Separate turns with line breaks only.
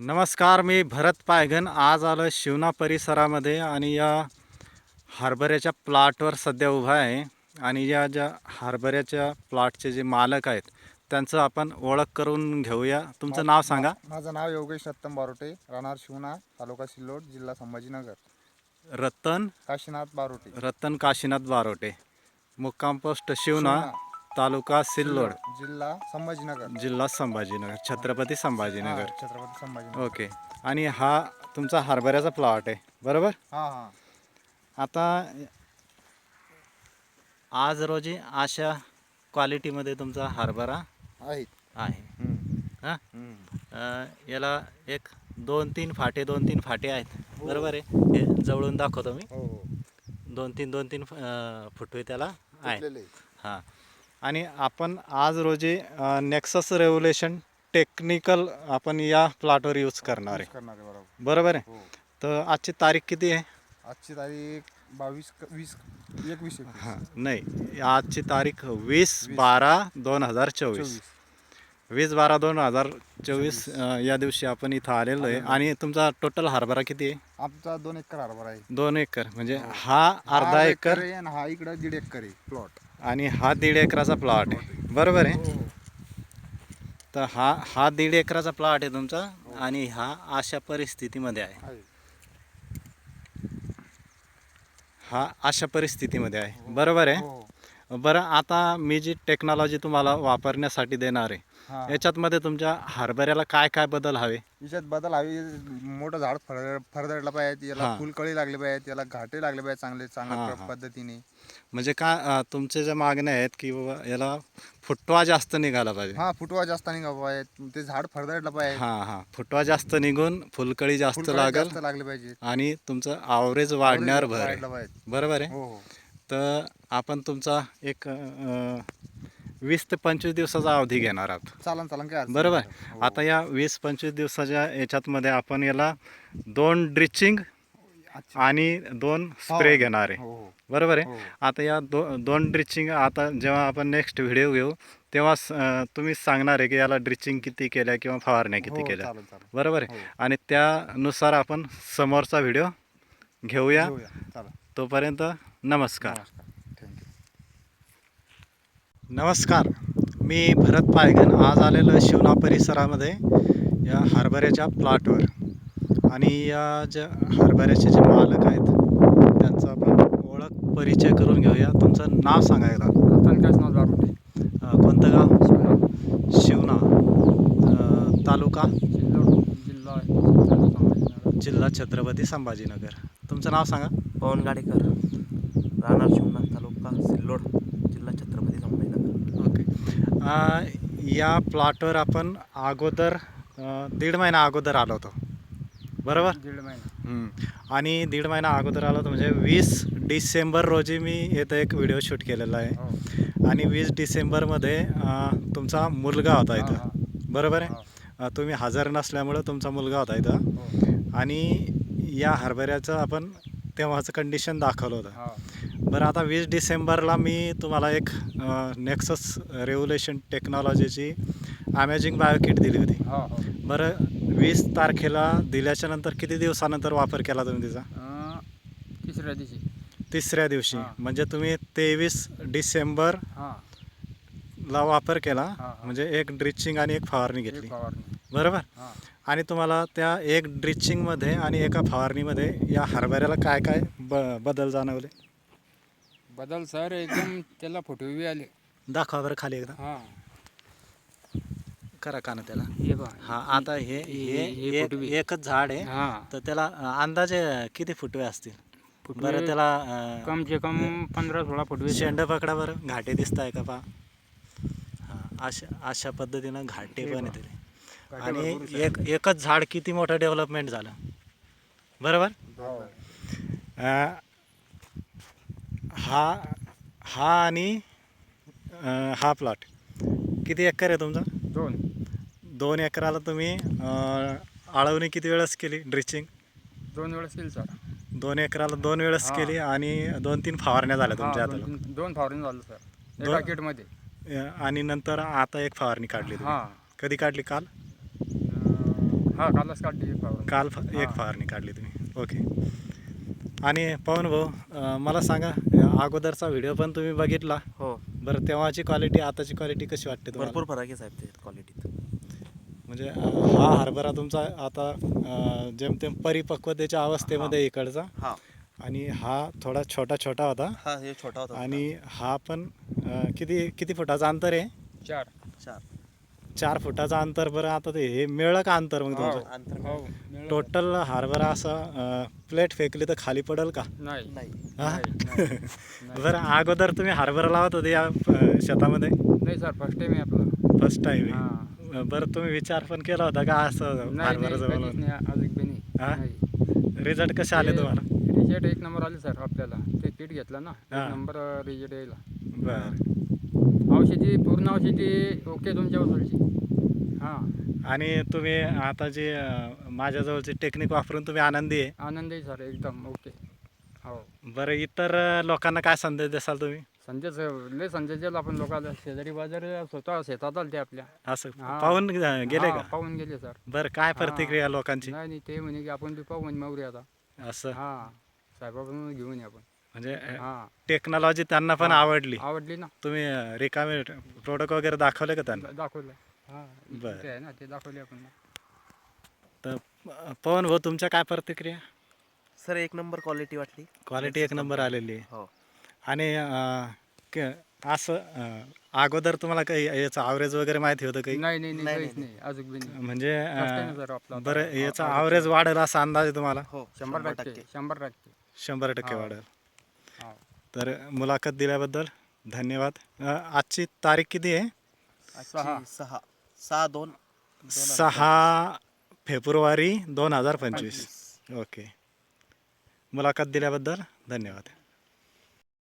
नमस्कार मी भरत पायघन. आज आलो शिवना परिसरामध्ये आणि या हरभऱ्याच्या प्लॉटवर सध्या उभा आहे. आणि या ज्या हरभऱ्याच्या प्लॉटचे जे मालक आहेत त्यांचं आपण ओळख करून घेऊया. तुमचं नाव सांगा.
माझं नाव योगेश रत्तम बारोटे राहणार शिवना तालुका सिल्लोड जिल्हा संभाजीनगर.
रतन?
काशीनाथ बारोटे.
रतन काशीनाथ बारोटे. मुक्काम पोस्ट शिवना. तालुका सिल्लोड.
जिल्हा संभाजीनगर.
जिल्हा संभाजीनगर छत्रपती संभाजीनगर.
हा, छत्रपती संभाजीनगर.
ओके. आणि हा तुमचा हरभऱ्याचा प्लॉट आहे बरोबर?
हा हा.
आता आज रोजी अशा क्वालिटीमध्ये तुमचा हरभरा
आहेत
आहे.
हम्म,
हां. याला एक दोन तीन फाटे दोन तीन फाटे आहेत. बरोबर आहे? हे जवळून दाखवतो मी.
हो हो.
दोन तीन दोन तीन अं, फुटवे त्याला आहे
आहेत.
हां. आणि आपण आज रोजी नेक्सस रेव्होल्युशन टेक्निकल आपण या प्लॉटवर यूज करणार आहे.
करणार आहे बरोबर.
बरोबर आहे?
हो.
तर आजची तारीख किती आहे?
आजची तारीख बावीस क- वीस एकवीस एकवीस.
हां नाही. आजची तारीख वीस. बारा दोन हजार चोवीस.
चोवीस.
वीस बारा दोन हजार चोवीस या दिवशी आपण इथं आलेलो आहे. आणि तुमचा टोटल हरभरा किती आहे?
आमचा दोन एकर हरभरा आहे.
दोन एकर. म्हणजे
हो.
हा अर्धा एकर
आहे आणि हा इकडं दीड एकर आहे प्लॉट
आणि हा दीड एकराचा प्लॉट आहे. बरोबर आहे? तर हा हा दीड एकराचा प्लॉट आहे तुमचा आणि हा अशा परिस्थितीमध्ये आहे. हा अशा परिस्थितीमध्ये आहे. बरोबर आहे?
हो.
बरं आता मी जी टेक्नॉलॉजी तुम्हाला वापरण्यासाठी देणार आहे
हा.
याच्यातमध्ये तुमच्या हरभऱ्याला काय काय बदल हवे?
याच्यात बदल हवी मोठं झाड फर फरदडलं पाहिजे याला
हा.
फुलकळी लागली पाहिजे याला घाटे लागले पाहिजे चांगले
हा,
चांगल्या
हा.
पद्धतीने.
म्हणजे काय अं, तुमचे ज्या मागण्या आहेत की बाबा याला फुटवा जास्त निघाला पाहिजे?
हा फुटवा जास्त निघा पाहिजे ते झाड फरदडलं पाहिजे.
हां हां. फुटवा जास्त निघून फुलकळी जास्त
फुलकळी
लागल
जास्त लागले पाहिजे.
आणि तुमचं आवरेज वाढण्यावर भर आहे.
वाढलं पाहिजे.
बरोबर आहे?
हो हो.
तर आपण तुमचा एक अं, वीस ते पंचवीस दिवसाचा अवधी घेणार आहोत.
चालन चालन काय अडचण
बरोबर.
नाही. हो.
आता या वीस पंचवीस दिवसाच्या याच्यातमध्ये आपण याला दोन ड्रिचिंग
अच्छा.
आणि दोन स्प्रे. घेणार आहे.
हो हो.
बरोबर आहे?
हो.
आता या दो दोन ड्रिचिंग आता जेव्हा आपण नेक्स्ट व्हिडिओ घेऊ तेव्हा स- अं, तुम्ही सांगणार आहे की याला ड्रिचिंग किती केल्या किंवा फवारण्या किती
हो,
केल्या.
चालेल चालेल.
बरोबर आहे?
हो.
आणि त्यानुसार आपण समोरचा व्हिडिओ घेऊया.
घेऊया. चालेल.
तोपर्यंत नमस्कार.
नमस्कार.
मी भरत पायघन आज आलेलो आहे शिवना परिसरामध्ये या हरभऱ्याच्या प्लॉटवर. आणि या ज्या हरभऱ्याचे जे मालक आहेत त्यांचा आपण ओळख परिचय करून घेऊया. तुमचं नाव सांगा एकदा.
बारोटे
अं, कोणतं गाव?
शिवना.
शिवना. अं, तालुका?
जिल्हा छत्रपती संभाजीनगर
जिल्हा छत्रपती संभाजीनगर. तुमचं नाव सांगा.
पवन गाडेकर राहणार शिवना तालुका सिल्लोड जिल्हा छत्रपती संभाजीनगर
ओके अं, या प्लॉटवर आपण अगोदर दीड महिना अगोदर आलो होतो. बरोबर?
दीड महिना.
आणि दीड महिना अगोदर आलो होतो म्हणजे वीस डिसेंबर रोजी मी इथं एक व्हिडिओ शूट केलेला आहे.
हो.
आणि वीस डिसेंबरमध्ये तुमचा मुलगा होता इथं. बरोबर आहे? तुम्ही हजर नसल्यामुळं तुमचा मुलगा होता इथं.
हो.
आणि या हरभऱ्याचं आपण तेव्हाचं कंडिशन दाखवलं होतं. बरं आता वीस डिसेंबरला मी तुम्हाला एक नेक्सस रेव्होल्युशन टेक्नॉलॉजीची अमेझिंग बायोकिट दिली होती.
हो हो.
बरं वीस तारखेला दिल्याच्या नंतर किती दिवसानंतर वापर केला तुम्ही तिचा?
अं, तिसऱ्या दिवशी.
तिसऱ्या दिवशी.
हा.
म्हणजे तुम्ही तेवीस डिसेंबरला
हां.
वापर केला.
हा.
म्हणजे एक ड्रिचिंग आणि एक फवारणी घेतली. बरोबर?
हां.
आणि तुम्हाला त्या एक ड्रिचिंगमध्ये आणि एका फवारणीमध्ये या हरभऱ्याला काय काय ब बदल जाणवले?
बदल सर एकदम त्याला फुटवी आले.
दाखवा बरं खाली एकदा.
हां.
करा का ना त्याला.
हे
हा आता हे हे एक-
फुटवे.
एकच झाड आहे.
हां.
तर त्याला अं, अंदाजे किती फुटवे असतील?
फुटवे
बरं त्याला अं,
कम से कम पंधरा सोळा फुटवे
शेंड पकडा बरं. घाटे दिसत आहे का पा हां अशा अशा पद्धतीनं घाटे पण. येते आणि एक एकच झाड किती मोठं डेव्हलपमेंट झालं? बरोबर?
हो.
अं, हा हा आणि अं, हा प्लॉट किती एकर आहे तुमचा?
दोन.
दोन एकराला तुम्ही अं, आळवणी किती वेळेस केली ड्रिचिंग?
दोन वेळेस केली सर
दोन एकराला दोन वेळेस
हा.
केली आणि दोन तीन फवारण्या झाल्या तुमच्या हाताला.
दोन फवारणी झालं सर
दोन-
एका किटमध्ये
अं, आणि नंतर आता एक फवारणी काढली तुम्ही.
हां
कधी काढली? काल?
हा कालच काढली फवारणी.
काल फ- एक. फवारणी काढली तुम्ही. ओके आणि पवन भाऊ मला सांगा अगोदरचा व्हिडिओ पण तुम्ही बघितला.
हो.
बरं तेव्हाची क्वालिटी आताची क्वालिटी कशी वाटते तुम्हाला?
भरपूर फरक आहे साहेब ते क्वालिटीत
म्हणजे अं, हा हरभरा तुमचा आता अं, जेमतेम परिपक्वतेच्या अवस्थेमध्ये इकडचा.
हा.
आणि हा थोडा छोटा छोटा होता.
हा हे छोटा होता.
आणि हा पण अं, किती किती फुटाचं अंतर आहे?
चार.
चार.
चार फुटाचं अंतर बरं आता ते हे मिळलं का अंतर मग
हो,
तुमचं?
अंतर
हो मिळालं.
टोटल हरभरा असं प्लेट फेकली तर खाली पडेल का?
नाही.
नाही.
हा? बरं अगोदर तुम्ही हरभरा लावत होते या अं, शेतामध्ये?
नाही सर फर्स्ट टाइम आहे आपलं.
फर्स्ट टाइम
हा.
बरं तुम्ही विचार पण केला होता का असं
नाही
हरभरा
नाही
जवळ
कधीच नाही अजून बी
हा?
नाही.
रिझल्ट कसे आले तुम्हाला?
रिजेक्ट एक नंबर आले सर आपल्याला. ते किट घेतलं ना
हा.
एक नंबर रिजेक्ट यायला.
बरं.
औषधी पूर्ण औषधी ओके तुमच्या वसूलची हां.
आणि तुम्ही आता जे अं, माझ्याजवळची टेक्निक वापरून तुम्ही आनंदी आहे?
आनंद सर एकदम ओके. हो.
बरं इतर अं, लोकांना काय संदेश देसाल तुम्ही?
संदेश लय संदेश दिला आपण लोकांना. शेजारी बाजारी स्वतः शेतात आले ते आपल्या.
असं?
हा.
पाहून अं, गेले
हा,
का
पाहून गेले सर.
बरं काय प्रतिक्रिया लोकांची?
नाही नाही ते म्हणे की आपण बी पाहू म्हणे आता.
असं?
हा. साहेबाकडून घेऊन ये आपण.
म्हणजे
हा.
टेक्नॉलॉजी त्यांना पण
हा.
आवडली.
आवडली ना.
तुम्ही रिकामे प्रोडक्ट वगैरे दाखवले का त्यांना?
दाखवलं. हा
बरं.
ते आहे ना ते दाखवले आपण
तर पवन भाऊ तुमच्या काय प्रतिक्रिया?
सर एक नंबर क्वालिटी वाटली.
क्वालिटी एक नंबर आलेली आहे.
हो.
आणि अं, क- असं अं, अगोदर तुम्हाला काही याचं ॲव्हरेज वगैरे माहिती होतं काही?
नाही नाही नाही
नाही,
काहीच नाही. अजून बी नाही.
म्हणजे
First time आपला.
बरं
हा,
याचा
हा,
ॲव्हरेज वाढेल असा अंदाज आहे तुम्हाला?
हो
शंभर टक्के. शंभर टक्के.
शंभर टक्के.
हा.
वाढेल.
हा.
तर मुलाखत दिल्याबद्दल धन्यवाद. अं, आजची तारीख किती आहे?
सहा.
सहा. सहा दोन
सहा फेब्रुवारी दोन हजार पंचवीस. ओके. मुलाखत दिल्याबद्दल धन्यवाद.